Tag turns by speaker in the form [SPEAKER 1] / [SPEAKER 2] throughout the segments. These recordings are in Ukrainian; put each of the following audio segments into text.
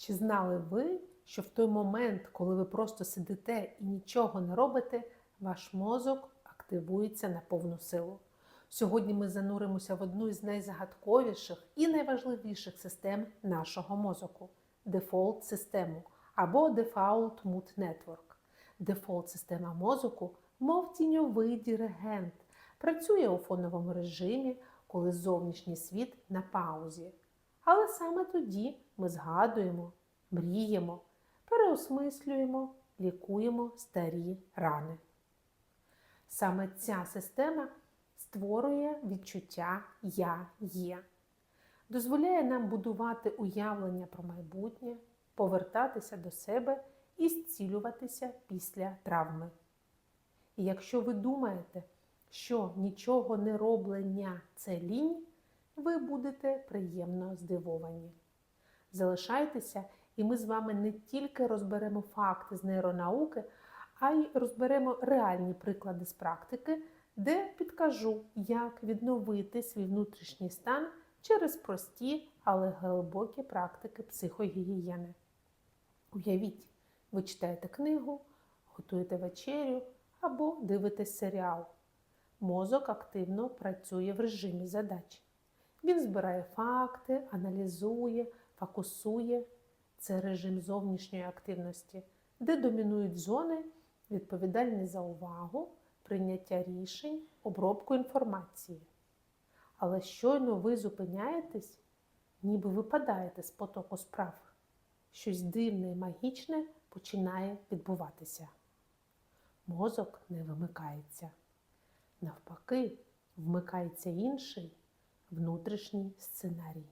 [SPEAKER 1] Чи знали ви, що в той момент, коли ви просто сидите і нічого не робите, ваш мозок активується на повну силу? Сьогодні ми зануримося в одну із найзагадковіших і найважливіших систем нашого мозку дефолт систему або Default Mood Network. Дефолт система мозку, мов тіньовий диригент, працює у фоновому режимі, коли зовнішній світ на паузі. Але саме тоді ми згадуємо, мріємо, переосмислюємо, лікуємо старі рани. Саме ця система створює відчуття Я є, дозволяє нам будувати уявлення про майбутнє, повертатися до себе і зцілюватися після травми. І якщо ви думаєте, що нічого не роблення це лінь, ви будете приємно здивовані. Залишайтеся, і ми з вами не тільки розберемо факти з нейронауки, а й розберемо реальні приклади з практики, де підкажу, як відновити свій внутрішній стан через прості, але глибокі практики психогігієни. Уявіть, ви читаєте книгу, готуєте вечерю або дивитесь серіал. Мозок активно працює в режимі задач. Він збирає факти, аналізує, фокусує. Це режим зовнішньої активності, де домінують зони, відповідальні за увагу, прийняття рішень, обробку інформації. Але щойно ви зупиняєтесь, ніби випадаєте з потоку справ. Щось дивне і магічне починає відбуватися. Мозок не вимикається. Навпаки, вмикається інший внутрішній сценарій.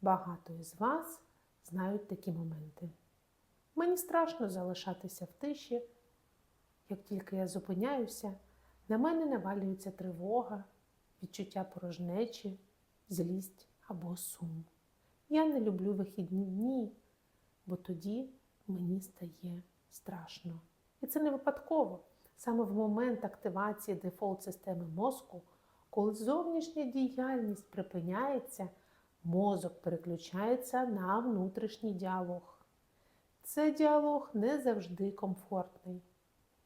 [SPEAKER 1] Багато із вас знають такі моменти. Мені страшно залишатися в тиші. Як тільки я зупиняюся, на мене навалюється тривога, відчуття порожнечі, злість або сум. Я не люблю вихідні дні, бо тоді мені стає страшно. І це не випадково. Саме в момент активації дефолт системи мозку, коли зовнішня діяльність припиняється, мозок переключається на внутрішній діалог. Це діалог не завжди комфортний.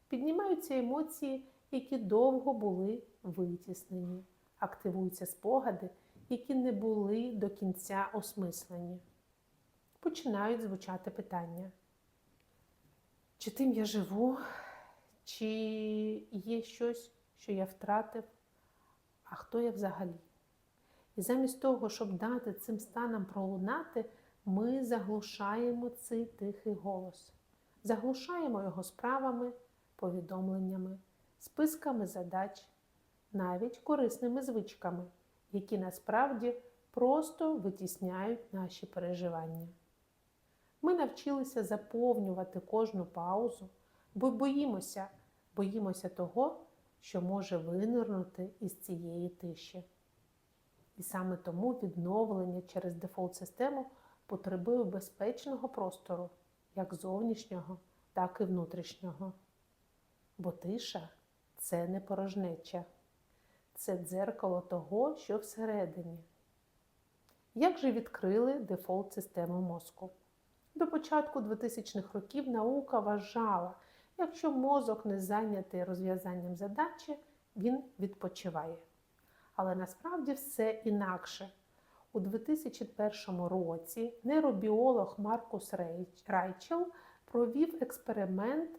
[SPEAKER 1] Піднімаються емоції, які довго були витіснені, активуються спогади, які не були до кінця осмислені. Починають звучати питання. Чи тим я живу, чи є щось, що я втратив, а хто я взагалі? І замість того, щоб дати цим станам пролунати, ми заглушаємо цей тихий голос, заглушаємо його справами, повідомленнями, списками задач, навіть корисними звичками, які насправді просто витісняють наші переживання. Ми навчилися заповнювати кожну паузу, бо боїмося, боїмося того, що може винирнути із цієї тиші. І саме тому відновлення через дефолт-систему потребує безпечного простору, як зовнішнього, так і внутрішнього. Бо тиша це не порожнеча, це дзеркало того, що всередині. Як же відкрили дефолт-систему мозку? До початку 2000-х років наука вважала, якщо мозок не зайнятий розв'язанням задачі, він відпочиває. Але насправді все інакше. У 2001 році нейробіолог Маркус Райчел провів експеримент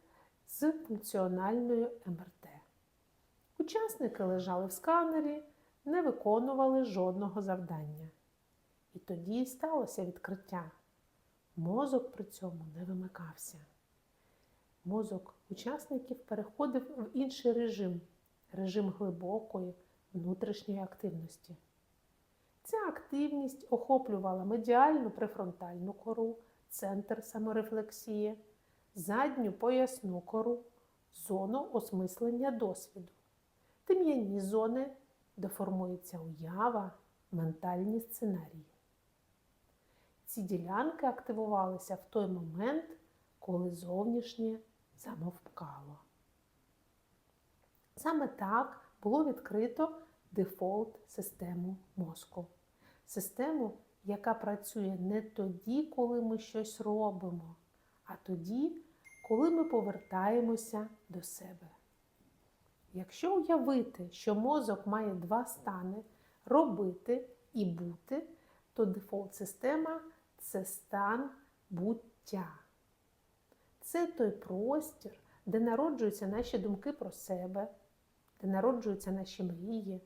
[SPEAKER 1] з функціональною МРТ. Учасники лежали в сканері, не виконували жодного завдання. І тоді сталося відкриття. Мозок при цьому не вимикався. Мозок учасників переходив в інший режим режим глибокої внутрішньої активності. Ця активність охоплювала медіальну префронтальну кору, центр саморефлексії, задню поясну кору, зону осмислення досвіду, тим'яні зони, де формується уява, ментальні сценарії. Ці ділянки активувалися в той момент, коли зовнішнє замовкало. Саме так було відкрито дефолт систему мозку. Систему, яка працює не тоді, коли ми щось робимо, а тоді, коли ми повертаємося до себе. Якщо уявити, що мозок має два стани робити і бути, то дефолт-система це стан буття. Це той простір, де народжуються наші думки про себе, де народжуються наші мрії,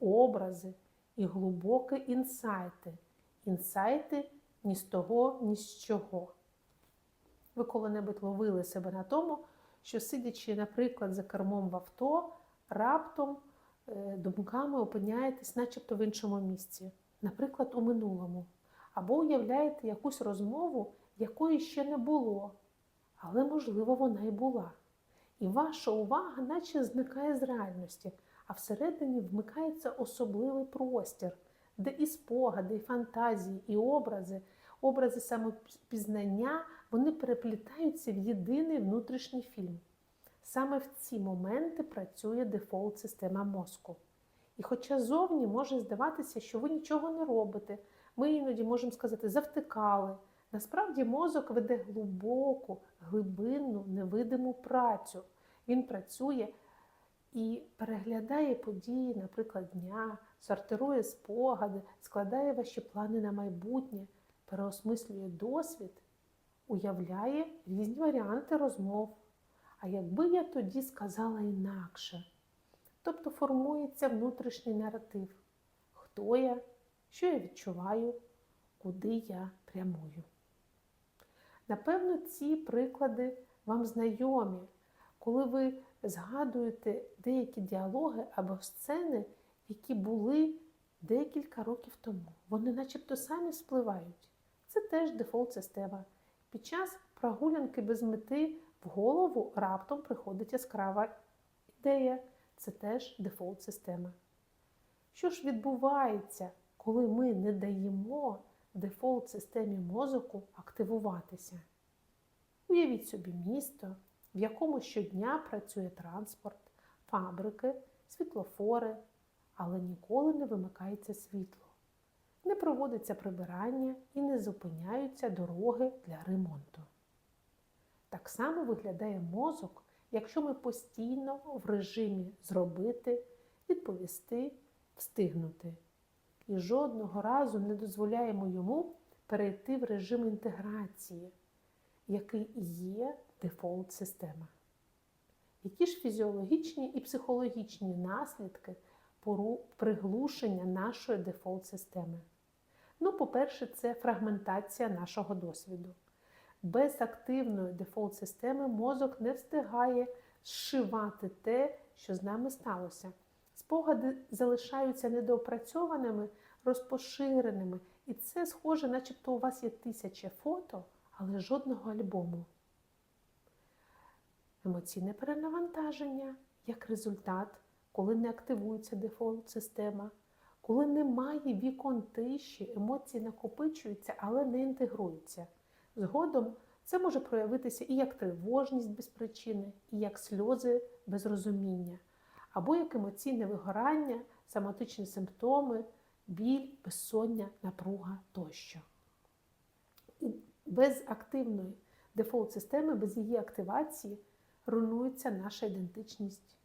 [SPEAKER 1] образи і глибокі інсайти. Інсайти ні з того, ні з чого. Ви коли-небудь ловили себе на тому, що сидячи, наприклад, за кермом в авто, раптом е, думками опиняєтесь начебто в іншому місці, наприклад, у минулому, або уявляєте якусь розмову, якої ще не було, але, можливо, вона і була. І ваша увага наче зникає з реальності, а всередині вмикається особливий простір, де і спогади, і фантазії, і образи, образи самопізнання, вони переплітаються в єдиний внутрішній фільм. Саме в ці моменти працює дефолт-система мозку. І хоча зовні може здаватися, що ви нічого не робите, ми іноді можемо сказати, завтикали. Насправді мозок веде глибоку, глибинну, невидиму працю. Він працює і переглядає події, наприклад, дня, сортирує спогади, складає ваші плани на майбутнє, переосмислює досвід, уявляє різні варіанти розмов. А якби я тоді сказала інакше, тобто формується внутрішній наратив, хто я, що я відчуваю, куди я прямую. Напевно, ці приклади вам знайомі, коли ви згадуєте деякі діалоги або сцени, які були декілька років тому. Вони начебто самі спливають. Це теж дефолт-система. Під час прогулянки без мети в голову раптом приходить яскрава ідея. Це теж дефолт-система. Що ж відбувається, коли ми не даємо дефолт-системі мозоку активуватися? Уявіть собі місто, в якому щодня працює транспорт, фабрики, світлофори, але ніколи не вимикається світло. Не проводиться прибирання і не зупиняються дороги для ремонту. Так само виглядає мозок, якщо ми постійно в режимі зробити, відповісти, встигнути. І жодного разу не дозволяємо йому перейти в режим інтеграції, який є дефолт-система. Які ж фізіологічні і психологічні наслідки приглушення нашої дефолт-системи? Ну, по-перше, це фрагментація нашого досвіду. Без активної дефолт-системи мозок не встигає зшивати те, що з нами сталося. Спогади залишаються недоопрацьованими, розпоширеними, і це схоже, начебто у вас є тисяча фото, але жодного альбому. Емоційне перенавантаження як результат, коли не активується дефолт-система, коли немає вікон тиші, емоції накопичуються, але не інтегруються. Згодом це може проявитися і як тривожність без причини, і як сльози без розуміння, або як емоційне вигорання, соматичні симптоми, біль, безсоння, напруга тощо. І без активної дефолт-системи, без її активації руйнується наша ідентичність.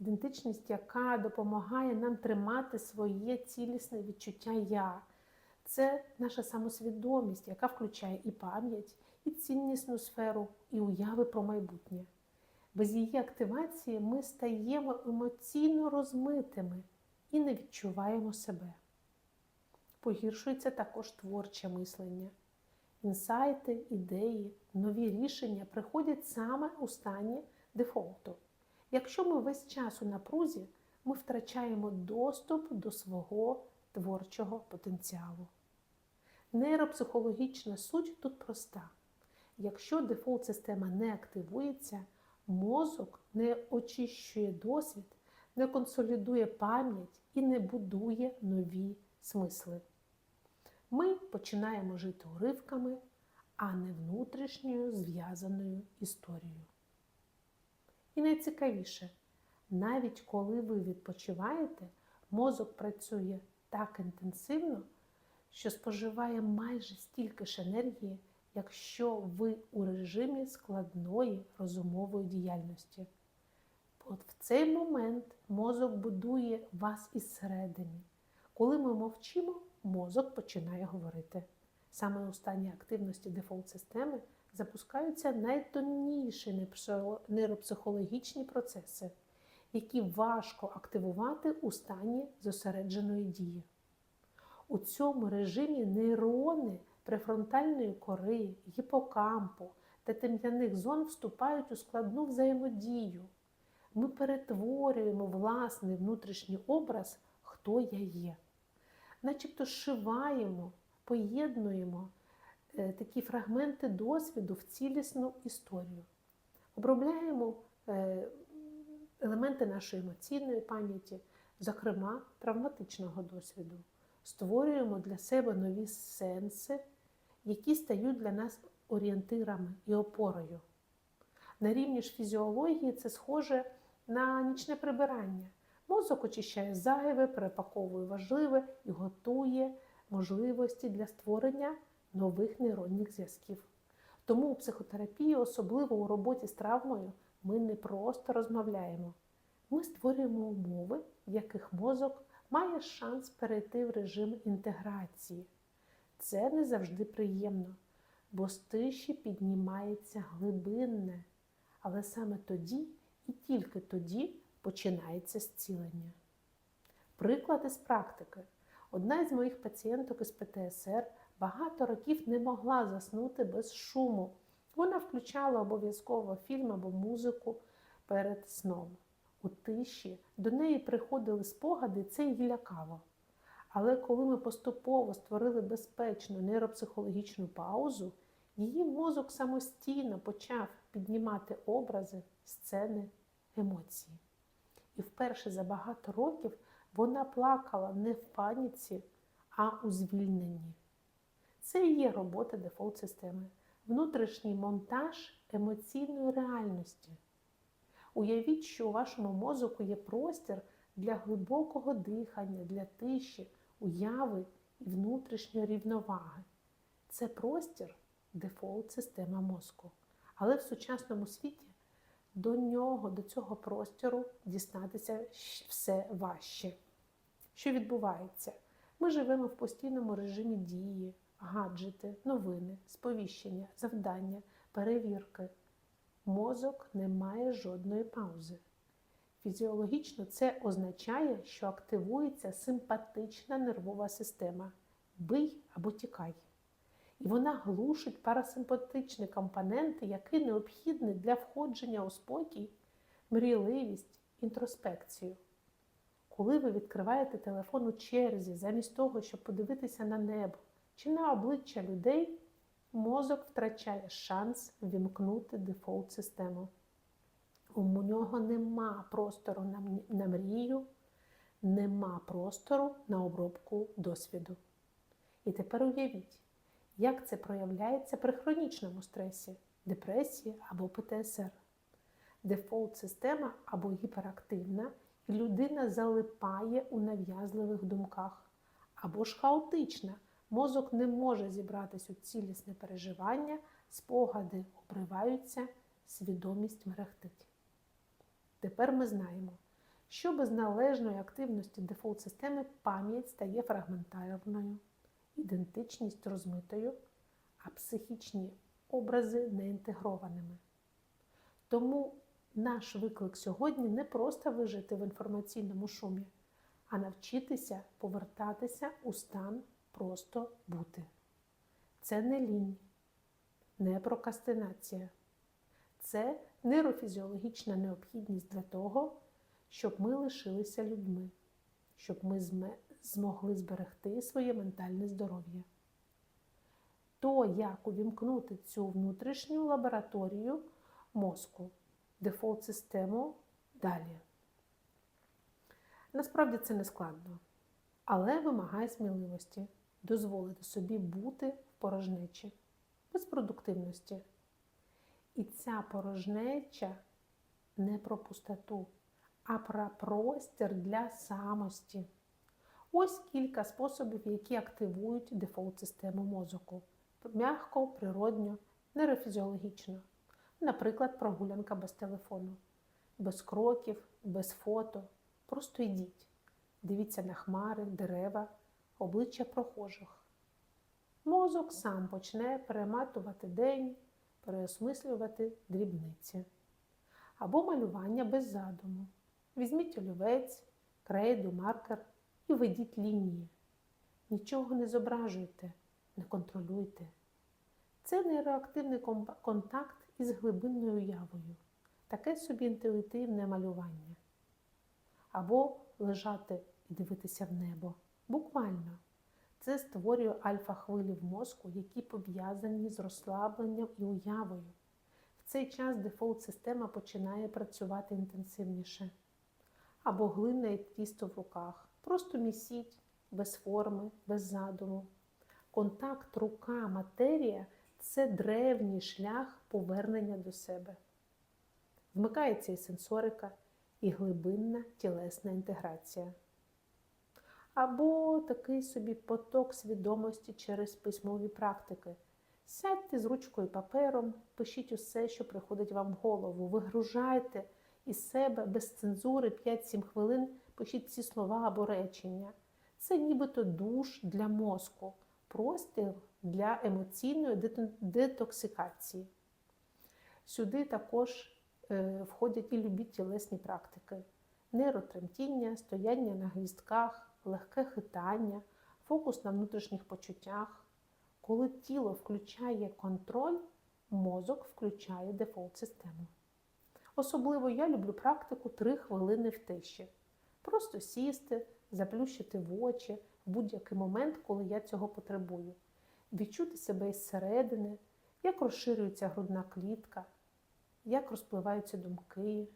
[SPEAKER 1] Ідентичність, яка допомагає нам тримати своє цілісне відчуття я. Це наша самосвідомість, яка включає і пам'ять, і ціннісну сферу, і уяви про майбутнє. Без її активації ми стаємо емоційно розмитими і не відчуваємо себе. Погіршується також творче мислення. Інсайти, ідеї, нові рішення приходять саме у стані дефолту. Якщо ми весь час у напрузі, ми втрачаємо доступ до свого творчого потенціалу. Нейропсихологічна суть тут проста. Якщо дефолт-система не активується, мозок не очищує досвід, не консолідує пам'ять і не будує нові смисли. Ми починаємо жити уривками, а не внутрішньою зв'язаною історією. І найцікавіше, навіть коли ви відпочиваєте, мозок працює так інтенсивно, що споживає майже стільки ж енергії, якщо ви у режимі складної розумової діяльності. От в цей момент мозок будує вас із середини. Коли ми мовчимо, мозок починає говорити. Саме у стані активності дефолт-системи запускаються найтонніші нейропсихологічні процеси, які важко активувати у стані зосередженої дії. У цьому режимі нейрони префронтальної кори, гіпокампу та тем'яних зон вступають у складну взаємодію. Ми перетворюємо власний внутрішній образ, хто я є. Начебто зшиваємо, поєднуємо е, такі фрагменти досвіду в цілісну історію. Обробляємо е, елементи нашої емоційної пам'яті, зокрема травматичного досвіду. Створюємо для себе нові сенси, які стають для нас орієнтирами і опорою. На рівні ж фізіології це схоже на нічне прибирання. Мозок очищає зайве, перепаковує важливе і готує можливості для створення нових нейронних зв'язків. Тому у психотерапії, особливо у роботі з травмою, ми не просто розмовляємо. Ми створюємо умови, в яких мозок має шанс перейти в режим інтеграції. Це не завжди приємно, бо з тиші піднімається глибинне, але саме тоді і тільки тоді починається зцілення. Приклад із практики. Одна із моїх пацієнток із ПТСР багато років не могла заснути без шуму. Вона включала обов'язково фільм або музику перед сном. У тиші до неї приходили спогади, це її лякало. Але коли ми поступово створили безпечну нейропсихологічну паузу, її мозок самостійно почав піднімати образи, сцени, емоції. І вперше за багато років вона плакала не в паніці, а у звільненні. Це і є робота дефолт-системи, внутрішній монтаж емоційної реальності. Уявіть, що у вашому мозоку є простір для глибокого дихання, для тиші, уяви і внутрішньої рівноваги. Це простір дефолт-система мозку. Але в сучасному світі до нього, до цього простору дістатися все важче. Що відбувається? Ми живемо в постійному режимі дії, гаджети, новини, сповіщення, завдання, перевірки. Мозок не має жодної паузи. Фізіологічно це означає, що активується симпатична нервова система бий або тікай. І вона глушить парасимпатичні компоненти, які необхідні для входження у спокій, мрійливість, інтроспекцію. Коли ви відкриваєте телефон у черзі, замість того, щоб подивитися на небо чи на обличчя людей, мозок втрачає шанс вімкнути дефолт-систему. У нього нема простору на мрію, нема простору на обробку досвіду. І тепер уявіть, як це проявляється при хронічному стресі, депресії або ПТСР. Дефолт-система або гіперактивна, і людина залипає у нав'язливих думках, або ж хаотична. Мозок не може зібратись у цілісне переживання, спогади обриваються, свідомість мерехтить. Тепер ми знаємо, що без належної активності дефолт-системи пам'ять стає фрагментарною, ідентичність розмитою, а психічні образи неінтегрованими. Тому наш виклик сьогодні не просто вижити в інформаційному шумі, а навчитися повертатися у стан просто бути. Це не лінь, не прокастинація. Це нейрофізіологічна необхідність для того, щоб ми лишилися людьми, щоб ми змогли зберегти своє ментальне здоров'я. То, як увімкнути цю внутрішню лабораторію мозку, дефолт-систему далі. Насправді це не складно, але вимагає сміливості дозволити собі бути в порожнечі, без продуктивності. І ця порожнеча не про пустоту, а про простір для самості. Ось кілька способів, які активують дефолт-систему мозоку. Мягко, природньо, нейрофізіологічно. Наприклад, прогулянка без телефону, без кроків, без фото. Просто йдіть. Дивіться на хмари, дерева, обличчя прохожих. Мозок сам почне перематувати день, переосмислювати дрібниці. Або малювання без задуму. Візьміть олівець, крейду, маркер і ведіть лінії. Нічого не зображуйте, не контролюйте. Це нейроактивний контакт із глибинною уявою, таке собі інтуїтивне малювання. Або лежати і дивитися в небо. Буквально. Це створює альфа-хвилі в мозку, які пов'язані з розслабленням і уявою. В цей час дефолт-система починає працювати інтенсивніше. Або глина і тісто в руках. Просто місіть без форми, без задуму. Контакт рука, матерія це древній шлях повернення до себе. Вмикається і сенсорика, і глибинна тілесна інтеграція. Або такий собі поток свідомості через письмові практики. Сядьте з ручкою і папером, пишіть усе, що приходить вам в голову, вигружайте із себе без цензури 5-7 хвилин, пишіть ці слова або речення. Це нібито душ для мозку, простір для емоційної детоксикації. Сюди також е, входять і любі тілесні практики: нейротремтіння, стояння на гвістках, легке хитання, фокус на внутрішніх почуттях. Коли тіло включає контроль, мозок включає дефолт-систему. Особливо я люблю практику 3 хвилини в тиші. Просто сісти, заплющити в очі в будь-який момент, коли я цього потребую. Відчути себе із середини, як розширюється грудна клітка, як розпливаються думки,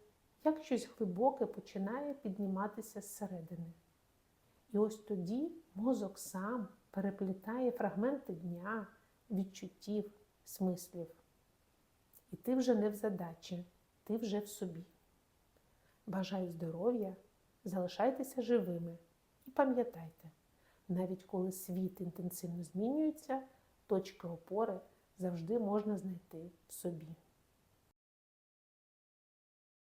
[SPEAKER 1] як щось глибоке починає підніматися зсередини. І ось тоді мозок сам переплітає фрагменти дня, відчуттів, смислів. І ти вже не в задачі, ти вже в собі. Бажаю здоров'я, залишайтеся живими і пам'ятайте, навіть коли світ інтенсивно змінюється, точки опори завжди можна знайти в собі.